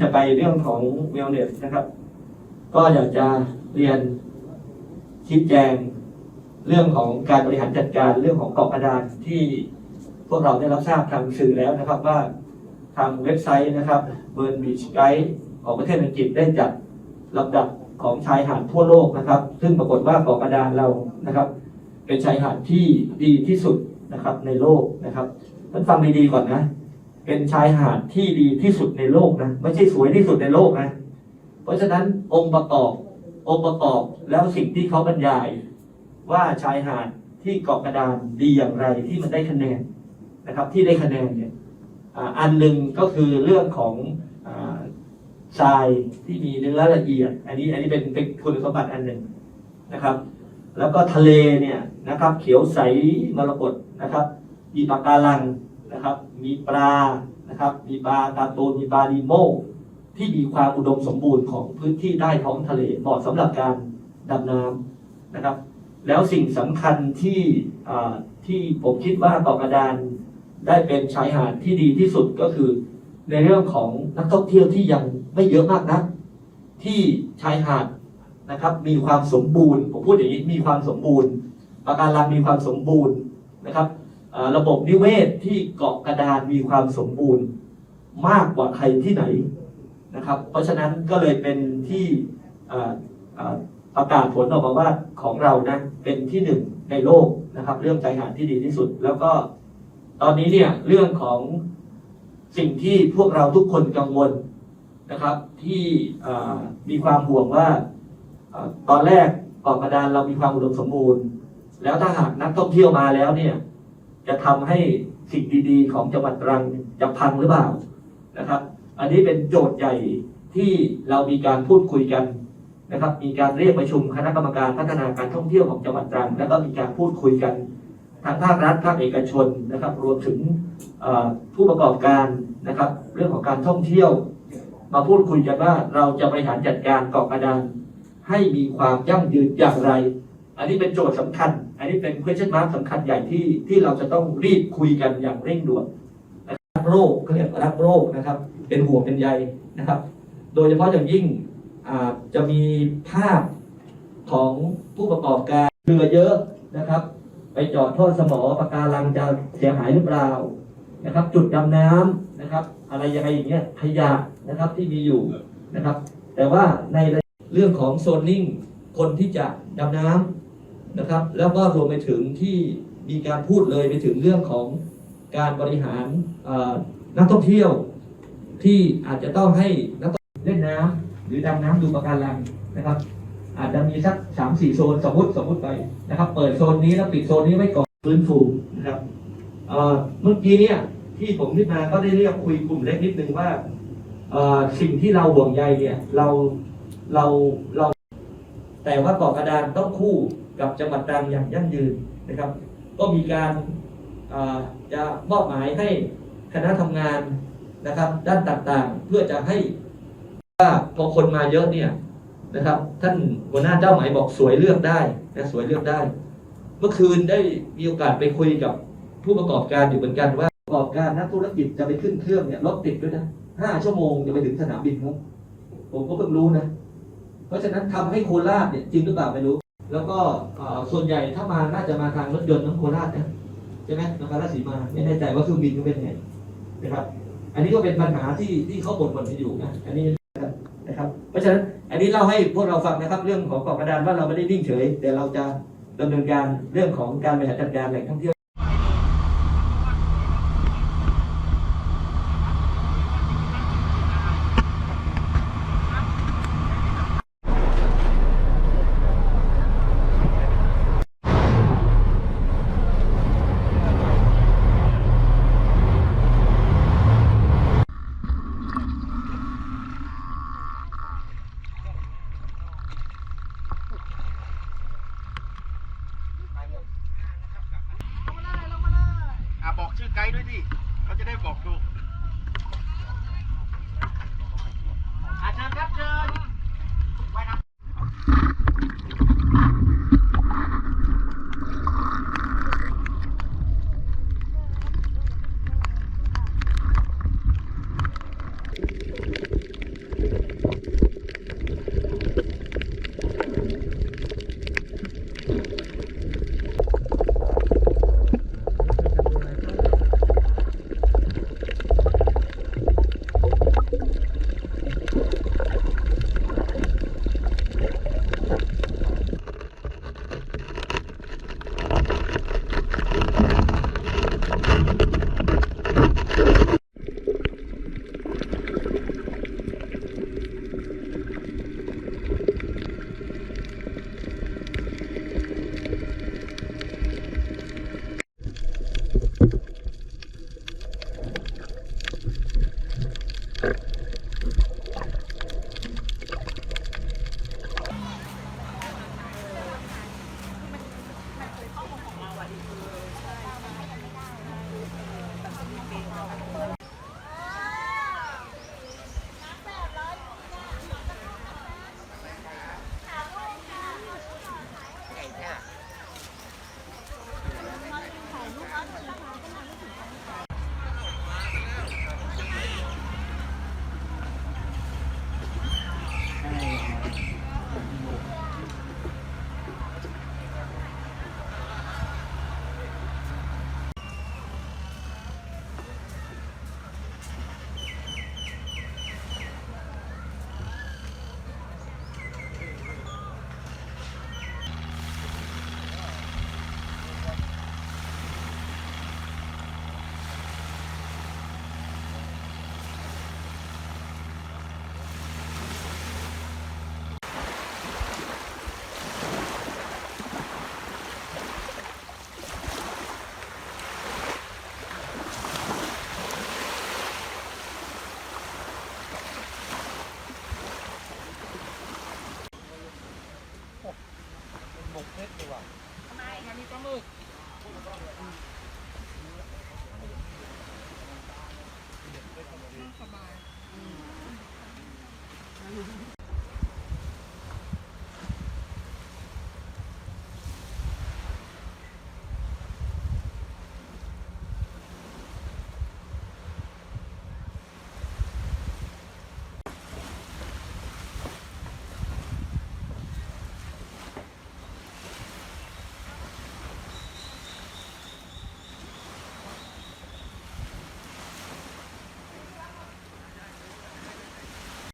จะไปเรื่องของเวลเนสนะครับ ก็อยากจะเรียนชี้แจงเรื่องของการบริหารจัดการเรื่องของเกาะกระดานที่พวกเราได้รับทราบทางสื่อแล้วนะครับ ว่าทางเว็บไซต์นะครับเบิร์นบีชไกด์ของประเทศอังกฤษได้จัดลำดับของชายหาดทั่วโลกนะครับ ซึ่งปรากฏว่าเกาะกระดานเรานะครับ เป็นชายหาดที่ดีที่สุดนะครับในโลกนะครับท่านฟังดีๆก่อนนะ เป็นชายหาดที่ดีที่สุดในโลกนะไม่ใช่สวยที่สุดในโลกนะ เพราะฉะนั้นองค์ประกอบองค์ประกอบแล้วสิ่งที่เขาบรรยาย ว่าชายหาดที่เกาะกระดานดีอย่างไรที่มันได้คะแนนนะครับ ที่ได้คะแนนเนี่ยอันหนึ่งก็คือเรื่องของอาทรายที่มีเนื้อละเอียด อันนี้อันนี้เป็นเป็นคุณสมบัติอันหนึ่งนะครับ แล้วก็ทะเลเนี่ยนะครับ เขียวใสมรกตนะครับมีปะการัง นะครับ มีปลานะครับ มีปลาตาโตนมีปลาดีโมที่มีความอุดมสมบูรณ์ของพื้นที่ใต้ท้องทะเลเหมาะสำหรับการดำน้ำนะครับ แล้วสิ่งสำคัญที่ที่ผมคิดว่าเกาะกระดานได้เป็นชายหาดที่ดีที่สุดก็คือ ในเรื่องของนักท่องเที่ยวที่ยังไม่เยอะมากนะที่ชายหาดนะครับ มีความสมบูรณ์ผมพูดอย่างนี้มีความสมบูรณ์ปะการังมีความสมบูรณ์นะครับ ระบบนิเวศที่เกาะกระดานมีความสมบูรณ์มากกว่าใครที่ไหนนะครับ เพราะฉะนั้นก็เลยเป็นที่ประกาศผลออกมาว่าของเรานะเป็นที่หนึ่งในโลกนะครับ เรื่องชายหาดที่ดีที่สุด แล้วก็ตอนนี้เนี่ยเรื่องของสิ่งที่พวกเราทุกคนกังวลนะครับ ที่มีความห่วงว่าอ่าตอนแรกเกาะกระดานเรามีความอุดมสมบูรณ์ แล้วถ้าหากนักท่องเที่ยวมาแล้วเนี่ย จะทำให้สิ่งดีๆ ของจังหวัดตรังจะพังหรือเปล่านะครับ อันนี้เป็นโจทย์ใหญ่ที่เรามีการพูดคุยกันนะครับ มีการเรียกประชุมคณะกรรมการพัฒนาการท่องเที่ยวของจังหวัดตรัง แล้วก็มีการพูดคุยกันทั้งภาครัฐภาคเอกชนนะครับ รวมถึงผู้ประกอบการนะครับ เรื่องของการท่องเที่ยว มาพูดคุยกันว่าเราจะบริหารจัดการเกาะกระดานให้มีความยั่งยืนอย่างไร อันนี้เป็นโจทย์สำคัญ อันนี้เป็น question mark สำคัญใหญ่ที่ที่เราจะต้องรีบคุยกันอย่างเร่งด่วนนะครับโรคเขาเรียกรักโรคนะครับ เป็นห่วงเป็นใยนะครับ โดยเฉพาะอย่างยิ่งอาจะมีภาพของผู้ประกอบการเรือเยอะนะครับ ไปจอดท่อสมอปะการังจะเสียหายหรือเปล่านะครับ จุดดำน้ำนะครับ อะไรยังไงอย่างเงี้ยขยะนะครับที่มีอยู่นะครับ แต่ว่าในเรื่องของโซนนิ่งคนที่จะดำน้ำ นะครับ แล้วก็รวมไปถึงที่มีการพูดเลยไปถึงเรื่องของการบริหารนักท่องเที่ยวที่อาจจะต้องให้นักเล่นน้ำหรือดำน้ำดูปะการังนะครับ อาจจะมีสักสามสี่โซนสมมติสมมติไปนะครับ เปิดโซนนี้แล้วปิดโซนนี้ไว้ก่อนฟื้นฟูนะครับเมื่อกี้เนี่ยที่ผมขึ้นมาก็ได้เรียกคุยกลุ่มเล็กนิดนึงว่าสิ่งที่เราห่วงใยเนี่ยเราเราเรา แต่ว่าเกาะกระดานต้องคู่ กับจังหวัดตรังอย่างยั่งยืนนะครับ ก็มีการจะมอบหมายให้คณะทำงานนะครับ ด้านต่างๆ เพื่อจะให้ว่าพอคนมาเยอะเนี่ยนะครับ ท่านหัวหน้าเจ้าหมายบอกสวยเลือกได้นะสวยเลือกได้ เมื่อคืนได้มีโอกาสไปคุยกับผู้ประกอบการอยู่เหมือนกันว่าประกอบการนักธุรกิจจะไปขึ้นเครื่องเนี่ยรถติดด้วยนะห้าชั่วโมงจะไปถึงสนามบินครับผมก็เพิ่งรู้นะ เพราะฉะนั้นทำให้โคราชเนี่ยจริงหรือเปล่าไม่รู้ แล้วก็ส่วนใหญ่ถ้ามาน่าจะมาทางรถยนต์ทั้งโคราชนะใช่ไหมนครราชสีมาไม่แน่ใจว่าเครื่องบินก็เป็นไงนะครับ อันนี้ก็เป็นปัญหาที่ที่เขาบ่นบ่นกันอยู่นะอันนี้นะครับ เพราะฉะนั้นอันนี้เล่าให้พวกเราฟังนะครับ เรื่องของเกาะกระดานว่าเราไม่ได้นิ่งเฉย แต่เราจะดำเนินการเรื่องของการบริหารจัดการแหล่งท่องเที่ยว ไกด์ด้วยดิเขาจะได้บอกถูก